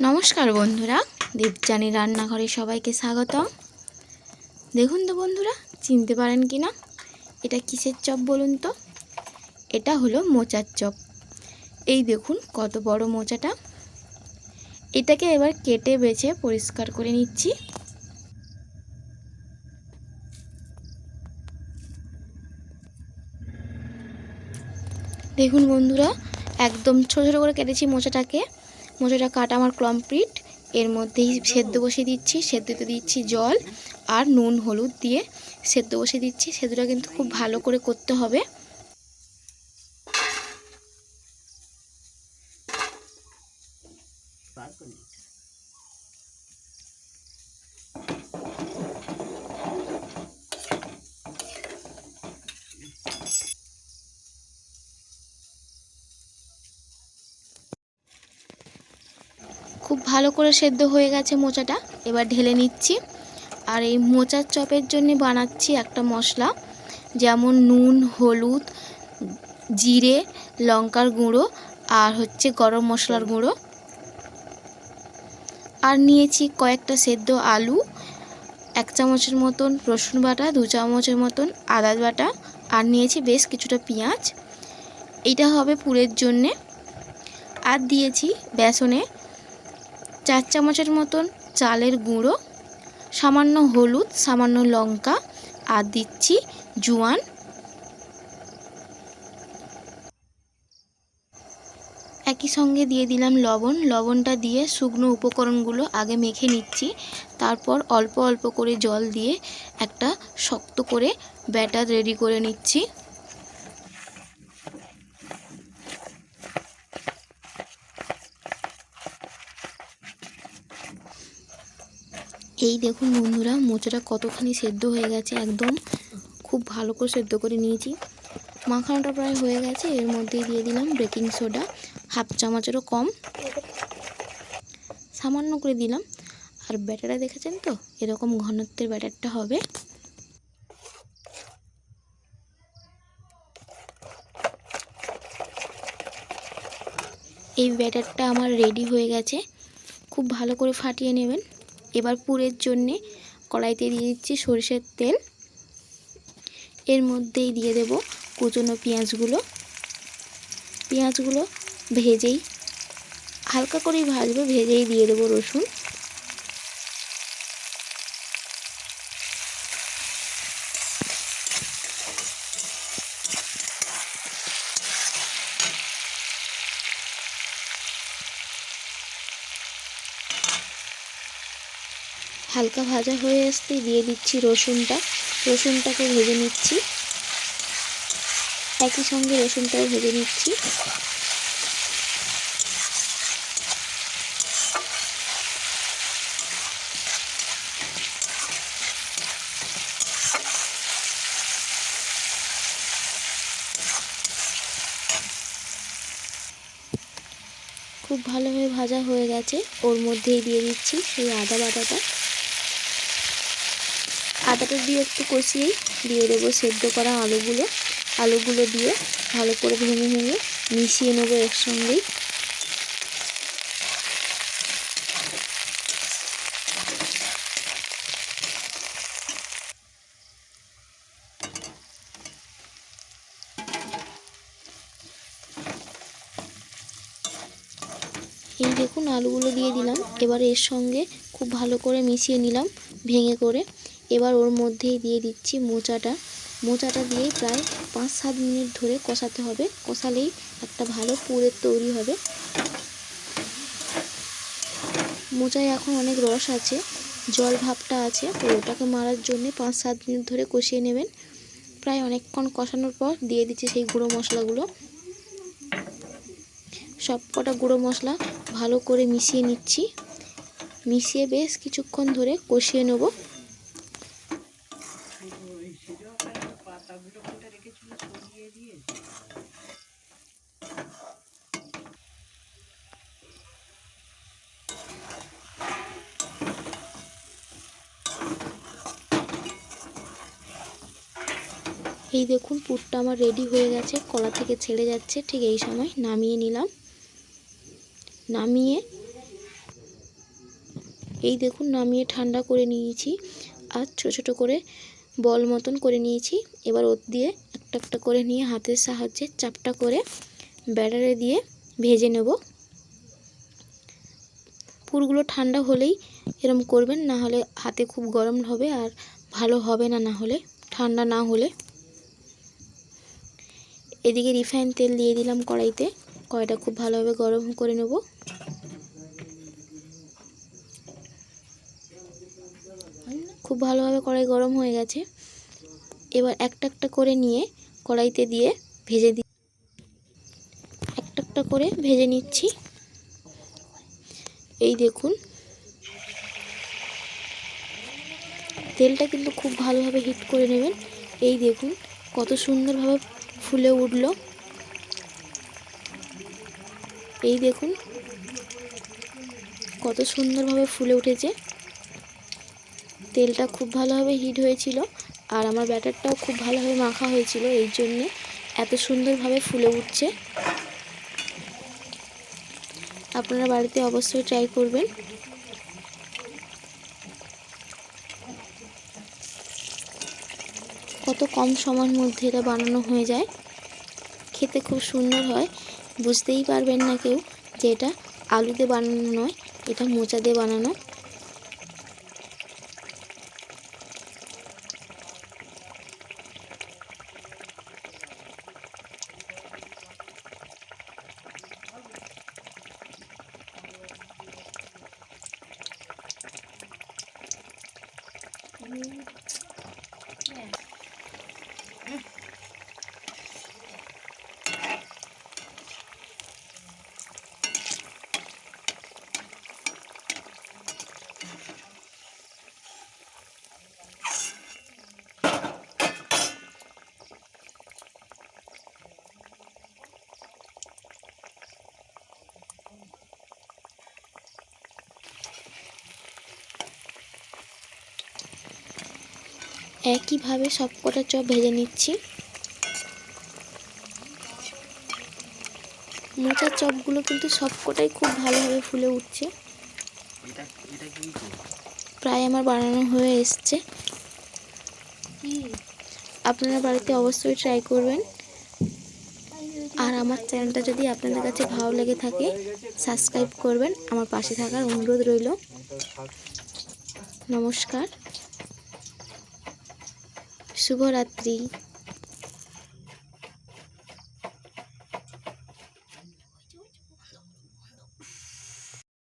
নমস্কার বন্ধুরা দীপজানি রান্নাঘরে সবাইকে স্বাগত দেখুন তো বন্ধুরা, চিনতে পারেন কি না? এটা কিসের চপ বলুন তো? এটা হলো মোচার চপ। এই দেখুন কত বড় মোচাটা। এটাকে এবার কেটে বেছে পরিষ্কার করে নিচ্ছি। দেখুন বন্ধুরা, একদম ছোটো ছোটো করে কেটেছি মোচাটাকে। মোচাটা কাটা, আমার কমপ্লিট এর মধ্যেই সেদ্ধ বসে দিচ্ছি, সেদ্ধতে দিচ্ছি জল আর নুন, হলুদ দিয়ে সেদ্ধ বসে দিচ্ছি। সেদ্ধটা কিন্তু খুব ভালো করে করতে হবে। খুব ভালো করে সেদ্ধ হয়ে গেছে মোচাটা। এবার ঢেলে নিচ্ছি। আর এই মোচার চপের জন্য বানাচ্ছি একটা মশলা, যেমন নুন, হলুদ, জিরে, লঙ্কার গুঁড়ো আর হচ্ছে গরম মশলার গুঁড়ো। আর নিয়েছি কয়েকটা সেদ্ধ আলু, এক চামচের মতন রসুন বাটা, দু চামচের মতন আদা বাটা আর নিয়েছি বেশ কিছুটা পেঁয়াজ। এইটা হবে পুরের জন্যে। আর দিয়েছি বেসনে চার চামচের মতন চালের গুঁড়ো, সামান্য হলুদ, সামান্য লঙ্কা আর দিচ্ছি জোয়ান। একই সঙ্গে দিয়ে দিলাম লবণ। লবণটা দিয়ে শুকনো উপকরণগুলো আগে মেখে নিচ্ছি। তারপর অল্প অল্প করে জল দিয়ে একটা শক্ত করে ব্যাটার রেডি করে নিচ্ছি। এই দেখুন বন্ধুরা, মোচাটা কতখানি সেদ্ধ হয়ে গেছে একদম। খুব ভালো করে সেদ্ধ করে নিয়েছি। মাখানোটা প্রায় হয়ে গেছে, এর মধ্যেই দিয়ে দিলাম বেকিং সোডা হাফ চামচেরও কম। সামান্য করে দিলাম। আর ব্যাটারটা দেখেছেন তো? এরকম ঘনত্বের ব্যাটারটা হবে। এই ব্যাটারটা আমার রেডি হয়ে গেছে। খুব ভালো করে ফাটিয়ে নেবেন। এবার পুরের জন্যে কড়াইতে দিয়ে দিচ্ছি সরষের তেল। এর মধ্যেই দিয়ে দেব কুচনো পেঁয়াজগুলো। পেঁয়াজগুলো ভেজেই, হালকা করেই ভাজবো, ভেজেই দিয়ে দেবো রসুন। হালকা ভাজা হয়ে আসতে দিয়ে দিচ্ছি রসুনটা। রসুনটাকে ভেজে নিচ্ছি। একই সঙ্গে রসুনটাও ভেজে নিচ্ছি। খুব ভালোভাবে ভাজা হয়ে গেছে। ওর মধ্যেই দিয়ে দিচ্ছি সেই আদা বাটাটা। আদাটা দিয়ে একটু কষিয়েই দিয়ে দেবো সেদ্ধ করা আলুগুলো। আলুগুলো দিয়ে ভালো করে ভেঙে ভেঙে মিশিয়ে নেব এর সঙ্গেই এই দেখুন, আলুগুলো দিয়ে দিলাম। এবার এর সঙ্গে খুব ভালো করে মিশিয়ে নিলাম, ভেঙে করে। এবার ওর মধ্যেই দিয়ে দিচ্ছি মোচাটা। মোচাটা দিয়ে প্রায় পাঁচ সাত মিনিট ধরে কষাতে হবে। কষালেই একটা ভালো পুরের তৈরি হবে। মোচায় এখন অনেক রস আছে, জল ভাবটা আছে, তো ওটাকে মারার জন্যে পাঁচ সাত মিনিট ধরে কষিয়ে নেবেন। প্রায় অনেকক্ষণ কষানোর পর দিয়ে দিচ্ছি সেই গুঁড়ো মশলাগুলো। সব কটা গুঁড়ো মশলা ভালো করে মিশিয়ে নিচ্ছি। মিশিয়ে বেশ কিছুক্ষণ ধরে কষিয়ে নেব। এই দেখুন, পুরটা আমার রেডি হয়ে গেছে। কলা থেকে ছেড়ে যাচ্ছে। ঠিক এই সময় নামিয়ে নিলাম। নামিয়ে এই দেখুন, নামিয়ে ঠান্ডা করে নিয়েছি আর ছোটো ছোটো করে বল মতন করে নিয়েছি। এবার ওর দিয়ে একটা একটা করে নিয়ে হাতের সাহায্যে চাপটা করে ব্যাটারে দিয়ে ভেজে নেব। পুরগুলো ঠান্ডা হলেই এরম করবেন, না হলে হাতে খুব গরম হবে আর ভালো হবে না না হলে ঠান্ডা না হলে। এদিকে রিফাইন তেল দিয়ে দিলাম কড়াইতে। কড়াইটা খুব ভালোভাবে গরম করে নেব। খুব ভালোভাবে কড়াই গরম হয়ে গেছে। এবার একটা একটা করে নিয়ে কড়াইতে দিয়ে ভেজে দি একটা একটা করে ভেজে নিচ্ছি। এই দেখুন। তেলটা কিন্তু খুব ভালোভাবে হিট করে নেবেন। এই দেখুন, কত সুন্দরভাবে ফুলে উঠল। এই দেখুন, কত সুন্দরভাবে ফুলে উঠেছে। তেলটা খুব ভালোভাবে হিট হয়েছিল আর আমার ব্যাটারটাও খুব ভালোভাবে মাখা হয়েছিল, এই জন্যে এত সুন্দরভাবে ফুলে উঠছে। আপনারা বাড়িতে অবশ্যই ট্রাই করবেন। কত কম সময়ের মধ্যে এটা বানানো হয়ে যায়। খেতে খুব সুন্দর হয়। বুঝতেই পারবেন না কেউ যে এটা আলু দিয়ে বানানো নয়, এটা মোচা দিয়ে বানানো। একইভাবে সব কটা চপ ভেজে নিচ্ছি। মোচার চপগুলো কিন্তু সব কটাই খুব ভালোভাবে ফুলে উঠছে। প্রায় আমার বানানো হয়ে এসছে। আপনারা বাড়িতে অবশ্যই ট্রাই করবেন। আর আমার চ্যানেলটা যদি আপনাদের কাছে ভালো লেগে থাকে সাবস্ক্রাইব করবেন। আমার পাশে থাকার অনুরোধ রইল। নমস্কার। শুভরাত্রি।